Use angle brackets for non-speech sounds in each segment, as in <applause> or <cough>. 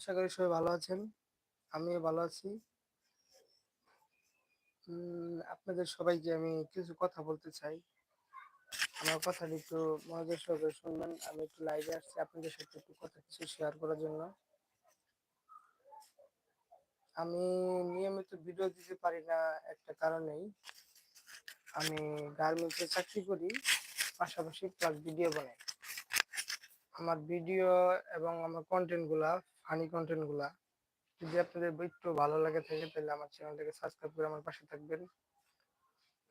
আশা করি সবাই ভালো আছেন। আমিও ভালো আছি। আপনাদের সবাইকে আমি কিছু কথা বলতে চাই। আমার কথাটি একটু মনোযোগ সহকারে শুনবেন। আমি একটু লাইভে আসছি আপনাদের সাথে একটু কথা কিছু শেয়ার করার জন্য। আমি নিয়মিত ভিডিও দিতে পারি না একটা কারণেই। আমি গার্মেন্টসে চাকরি করি, পাশাপাশি প্লাস ভিডিও বানাই। আমার ভিডিও এবং আমার কন্টেন্টগুলা ফানি কন্টেন্টগুলা। যদি আপনাদের একটু ভালো লাগে থাকে, তাহলে আমার চ্যানেলটাকে সাবস্ক্রাইব করে আমার পাশে থাকবেন।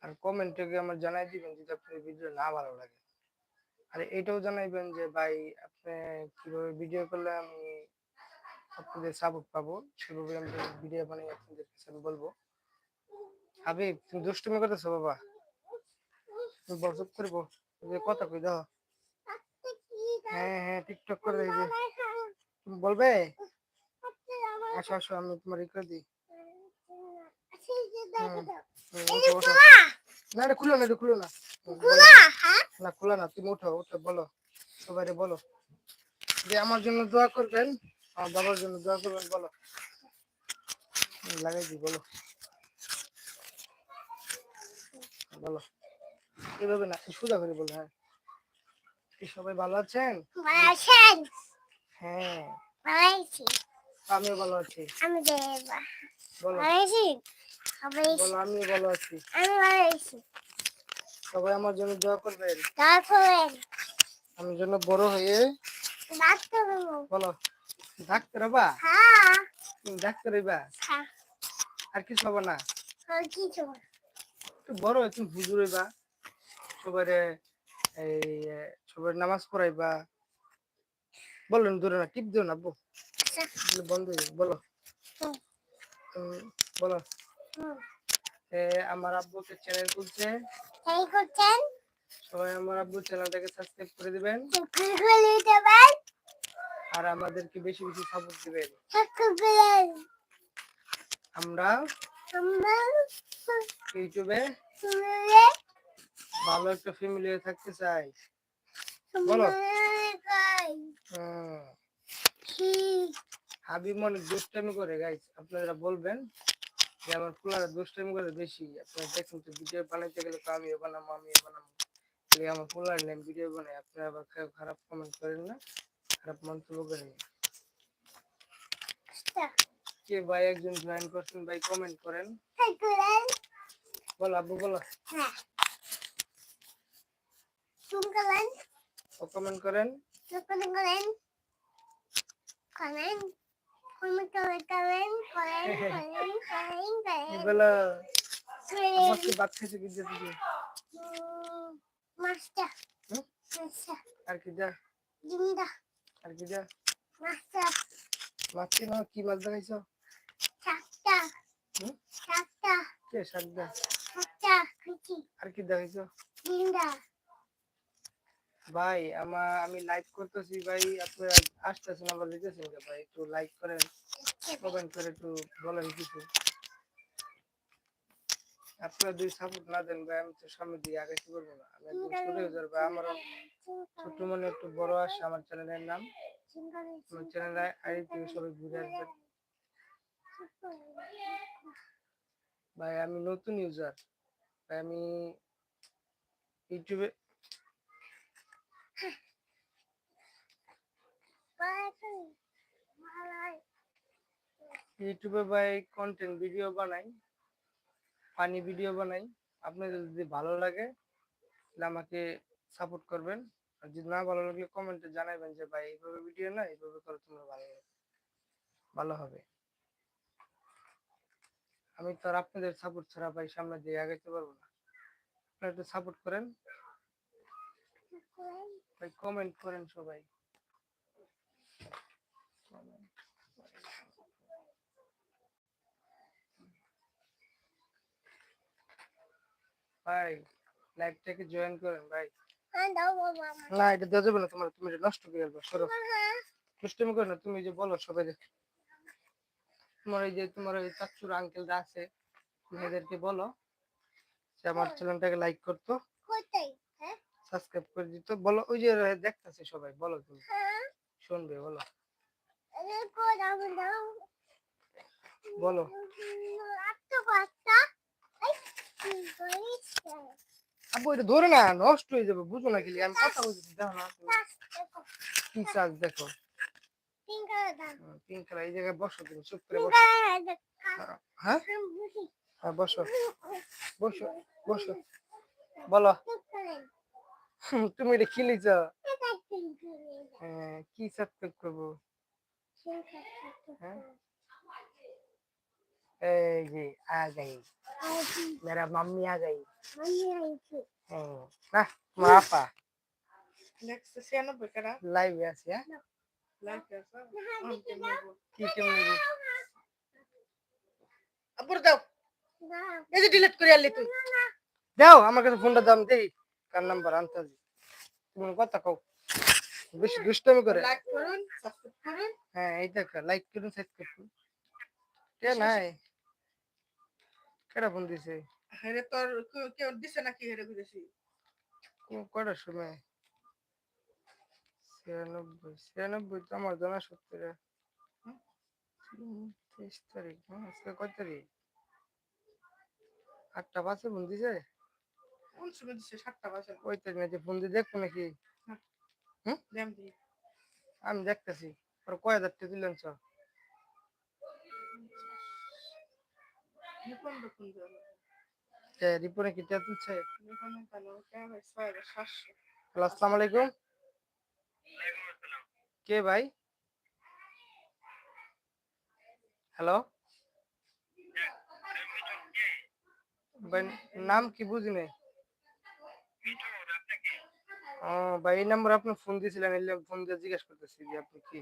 আর কমেন্টে আমার জানাই দিবেন যদি আপনাদের ভিডিও না ভালো লাগে। আর এটাও জানাইবেন যে, ভাই, আপনি কীভাবে ভিডিও করলে আমি আপনাদের সাপোর্ট পাবো? সেভাবে আমি ভিডিও বানিয়ে আপনাদের কাছে বলব। হাবিব তুমি দুষ্টুমি করতেছো বাবা। তুমি বল চুপ করে বল যে কথা কই দাও হ্যাঁ হ্যাঁ টিকটক করে যে তুমি বলবে আসো আসো আমি তোমার করে দিই। ওঠো। না এটা খুলো না এটা খুলো না। না খুলো না তুমি উঠো উঠো বলো। সবাই বলো। যে আমার জন্য দোয়া করবেন আমার বাবার জন্য দোয়া করবেন বলো। লাগাই দি বলো। বলো। এভাবে না সোজা করে বলো হ্যাঁ। কি সবাই ভালো আছেন? হ্যাঁ। ভালো আছি। আমি দেবা। বলো। ভালো আছি। আমি সবাই আমার জন্য দোয়া করবেন। আমি যেন বড় হয়ে ডাক্তার বলো ডাক্তার হবা হ্যাঁ। ডাক্তার হইবা? হ্যাঁ। আর কিছু হবা না। আর কিছু একটু বড় হয়ে তুমি হুজুর হইবা। সবারে এই সবার নামাজ পড়াইবা। বলেন দূরে না টিপ দিও না আব্বু বলে বন্ধ বলো। বলো। আমার আব্বুকে চ্যানেল খুলছে। করছেন সবাই আমার আব্বু চ্যানেলটাকে সাবস্ক্রাইব করে দিবেন। আর আমাদেরকে বেশি বেশি সাপোর্ট দিবেন। আমরা আমরা ইউটিউবে ভালো একটা ফ্যামিলি থাকতে চাই। বলো। কি? হাবিব মনে দুষ্টামি করে গাইস আপনারা বলবেন যে আমার ফুলারা দুষ্টামি করে বেশি। আপনারা দেখুন তো ভিডিও বানাইতে গেলে তো আমিও বানাবো আমিও বানাবো আমার ফুলার নেম ভিডিও বানাই আপনারা আবার খারাপ কমেন্ট করেন না খারাপ মন্তব্য করেন না। কে ভাই একজন জয়েন করছেন ভাই কমেন্ট করেন। খুলেন বলো আব্বু বলো। হ্যাঁ। কমেন্ট করেন? চুমকালেন করেন করেন কমেন্ট করেন করেন করেন করেন করেন করেন আমাকে বাদ খাইছে কি দিয়ে দিবে মাস্টার আর কি যা জিন্দা আর কি যা মাস্টার মাছ না কি মাছ দেখাইছো? হুম? সাতটা কে শাক দা? সাতটা খুঁজি আর কি দেখাইছো? জিন্দা ভাই আমার আমি লাইক করতেছি ভাই আপনারা আসতেছেন, আবার দিতেছেন ভাই? একটু লাইক করেন কমেন্ট করে একটু বলেন কিছু। আপনারা যদি সাপোর্ট না দেন ভাই, আমি তো সামনে দিয়ে আগে কি করব না। আমি একদম ছোট হয়ে যাব ভাই আমারও ছোট মনে একটু বড় আসে আমার চ্যানেলের নাম। আমার চ্যানেলের আইডি থেকে সবাই ঘুরে আসবেন। ভাই, আমি নতুন ইউজার ভাই, আমি ইউটিউবে ইউটিউবে ভাই কন্টেন্ট ভিডিও বানাই ফানি ভিডিও বানাই। আপনাদের যদি ভালো লাগে, তাহলে আমাকে সাপোর্ট করবেন। আর যদি না ভালো লাগলে কমেন্টে জানাবেন যে, ভাই, এইভাবে ভিডিও না, এইভাবে করে, তোমরা ভালো ভালো হবে। আমি তো আর আপনাদের সাপোর্ট ছাড়া ভাই সামনে দিয়ে আগাইতে পারব না। আপনারা একটু সাপোর্ট করেন। ভাই কমেন্ট করেন সবাই। ভাই লাইভটাকে জয়েন করেন ভাই। না এটা দেওয়া যাবে না তোমার তুমি নষ্ট করে ফেলবে সরো। দুষ্টুমি করো না তুমি যে বলো সবাই তোমার এই যে তোমার ওই চাচুর আঙ্কেলরা আছে তুমি এদেরকে বলো যে আমার চ্যানেলটাকে লাইক করতো। সাবস্ক্রাইব করে দিত। বলো ওই যে দেখতেছে সবাই বলো তুমি। হ্যাঁ। শুনবে বলো। বলো। আব্বু এটা ধরে না নষ্ট হয়ে যাবে বুঝো না খেলি। আমি কথা বলছি দেখো না কি চার্জ দেখো? পিঙ্ক কালার এই জায়গায় বসো তুমি চুপ করে বসো। হ্যাঁ? হ্যাঁ বসো। বসো বসো। বলো। <laughs> তুমি এটা কি লিখছ? হ্যাঁ, কি সার্থক করব? হ্যাঁ? এই যে আ গাই মেরা মাম্মি আ গাই হ্যাঁ, না মা আপা নেক্সট ছিয়ানব্বই কারা লাইভে আছি? হ্যাঁ। দাও। এই যে ডিলিট করে আনলি তুই। আমার কাছে ফোনটা দাম দেখি। কার নাম্বার আনতে তুমি কথা কও। বেশি দুষ্টামি করে। লাইক করুন সাবস্ক্রাইব করুন। হ্যাঁ এই দেখো লাইক করুন করুন। কে নাই? কেডা ফোন দিছে? হেরে তোর কেউ- দিছে নাকি হেরে কটার সময়? ছিয়ানব্বই ছিয়ানব্বই তো আমার জানা সত্তর। তেইশ তারিখ হ্যাঁ, আজকে কয় তারিখ? আটটা পাঁচে ফোন দিছে? সাতটা বাজে? ওই ফোন দিয়ে দেখব নাকি? আমি দেখতেছি। আর কয় হাজার টাকা দিলেন সব? নিপন দেখুন রিপোর্টে কি টাকা তুলছে? হ্যালো আসসালামু আলাইকুম। কে ভাই? হ্যালো। ভাই নাম কি বুঝি নাই? ও ভাই এই নাম্বার আপনি ফোন দিয়েছিলেন এলে ফোন দিয়ে জিজ্ঞেস করতেছি যে আপনি কি?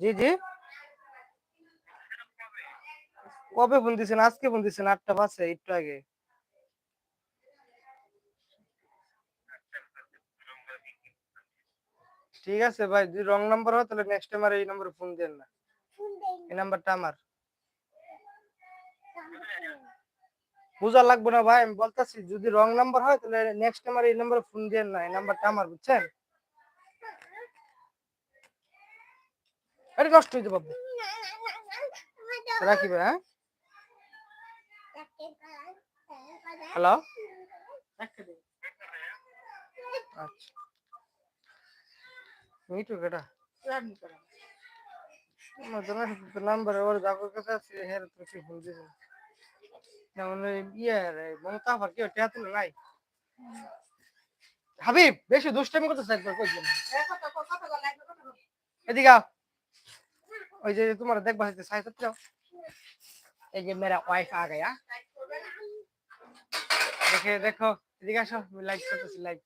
জি জি। কবে ফোন দিয়েছেন? আজকে ফোন দিয়েছেন আটটা বাজে একটু আগে। ঠিক আছে ভাই যদি রং নাম্বার হয় তাহলে নেক্সট টাইম আর এই নম্বরে ফোন দেন না। এই নাম্বারটা আমার। বোঝা লাগবে না ভাই আমি বলতেছি যদি রং নাম্বার হয় তাহলে নেক্সট টাইম আর এই নম্বরে ফোন দেন না এই নাম্বারটা আমার বুঝছেন? আরে নষ্ট হয়ে যাবে বাবু। রাখি ভাই হ্যাঁ? হ্যালো? আচ্ছা। মিটু কেটা নাম্বার ওর যাবার কাছে আছে হ্যাঁ তুমি ফোন দিয়েছ যেমন ইয়ে রে মমতা আবার কেউ টেয়া তুলে নাই? হাবিব বেশি দুষ্টামি করতেছে একবার এদিকে ওই যে তোমার দেখবা সাইজ যাও। এই যে মেরা ওয়াইফ আ? গয়া দেখে দেখো এদিকে আসো লাইক করতেছি লাইক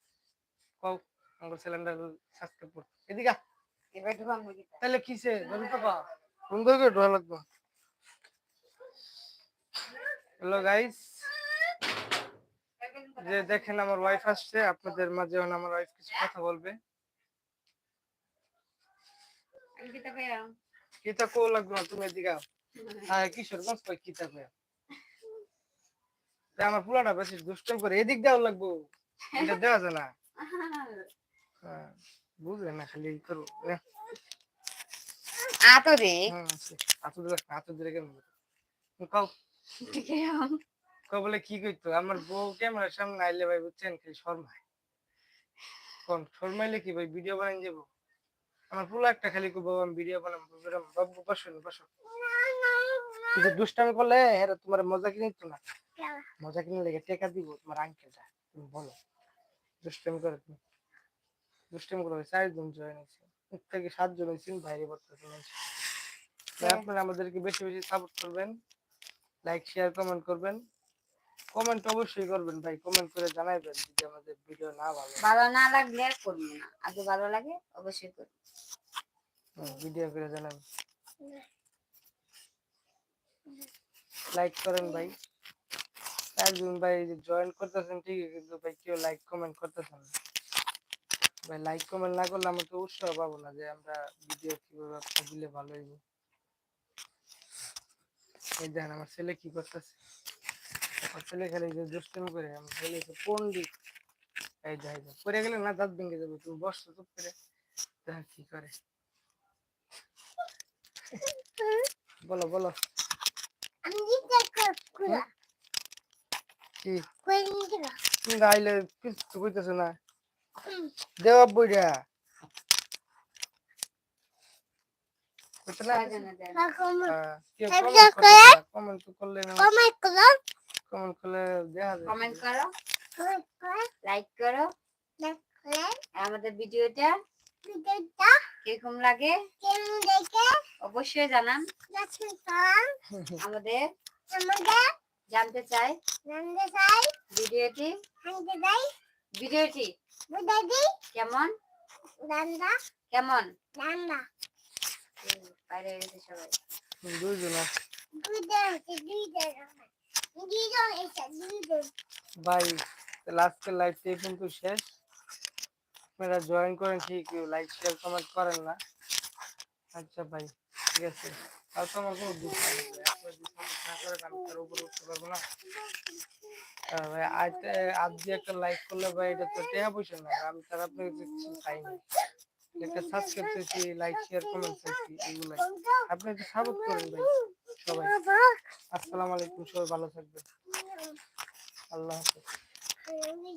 কও আমার সিলিন্ডার সাবস্ক্রাইব কর। এদিকে তাহলে কিসে? ধরুন তো ঢোয়া লাগবে। হ্যালো গাইস যে দেখেন আমার ওয়াইফ আসছে আপনাদের মাঝে আমার ওয়াইফ কিছু কথা বলবে। কি তা ভাইয়া কিতা কো লাগবে না তুমি এদিকে আও। হ্যাঁ কিশোরগঞ্জ কই কিতা কই আমার পুরাটা বেশি দুষ্টম করে এদিক দেওয়া লাগবো। এটা দেওয়া যায় না। হ্যাঁ, বুঝলে না খালি করো আতো আছে। হাতু দিলে হাতু দিলে কেমন কও কও বলে কি কইতো? আমার বউ ক্যামেরার সামনে আইলে ভাই বুঝছেন খালি শর্মায়। কোন শর্মাইলে কি ভাই ভিডিও বানাই যাব আমার পুরো একটা খালি বাবা আমি ভিডিও বানাবো বেরোম, বাবু বসো না, বসো। কিছু দুষ্টামি করলে এরা তোমার মজা কিনে দিত না। মজা কিনে লেগে টেকা দিব তোমার আঙ্কেলটা তুমি বলো। দুষ্টামি করে তুমি। দুষ্টামি করে চারজন জয়েন হয়েছে। থেকে সাতজন হয়েছে বাইরে বর্তমানে। মানুষ। আপনারা আমাদেরকে বেশি বেশি সাপোর্ট করবেন। লাইক শেয়ার কমেন্ট করবেন। কমেন্ট অবশ্যই করবেন ভাই। কমেন্ট করে জানাইবেন যদি আমাদের ভিডিও না ভালো লাগে। ভালো না লাগলে আর করব না। আগে ভালো লাগে অবশ্যই করব। ভিডিও করে জানাবেন। লাইক করেন ভাই। একজন ভাই জয়েন করতেছেন ঠিকই কিন্তু ভাই কেউ লাইক কমেন্ট করতেছেন না। ভাই লাইক কমেন্ট না করলে আমরা তো উৎসাহ পাবো না যে আমরা ভিডিও কীভাবে দিলে ভালো হইব। এই দেখেন আমার ছেলে কি করতেছে? আমার ছেলে খালি যে দুষ্টুমি করে আমার ছেলে পন্ডিত এই দেখ পড়ে গেলে না দাঁত ভেঙে যাবে তুমি বসছো চুপ করে। দেখ কি করে? বলো বলো। কি? তুমি গাইলে কিছু কইতেছো না। দেওয়া বইরা কইতে না ছয়জনে দেন কম হ্যাঁ, কেউ Subscribe কমেন্ট করলে কমেন্ট করলে দেখা যায় কমেন্ট করো। লাইক করো। লাইক করে। আর আমাদের ভিডিওটা ভিডিওটা কীরকম লাগে? অবশ্যই জানান। আমাদের আমাদের জানতে চাই। জানতে চাই। ভিডিওটি? চাই। ভিডিওটি কেমন? রান্না কেমন? ভাই আজকের লাইভটা এই শেষ। আপনারা জয়েন করেন ঠিক লাইক শেয়ার কমেন্ট করেন না। আচ্ছা ভাই, ঠিক আছে। আর তো আমার কোনো দুঃখ নেই না আমি তার উপরে উঠতে পারব না। আজ দিয়ে একটা লাইক করলে ভাই, এটা তো টেহা পয়সা না, আমি তার আপনার কাছে চাই একটা সাবস্ক্রাইব চাইছি লাইক শেয়ার কমেন্ট চাইছি এগুলাই। আপনি একটু সাপোর্ট করেন ভাই সবাই। আসসালামু আলাইকুম সবাই ভালো থাকবেন। আল্লাহ হাফেজ। আমি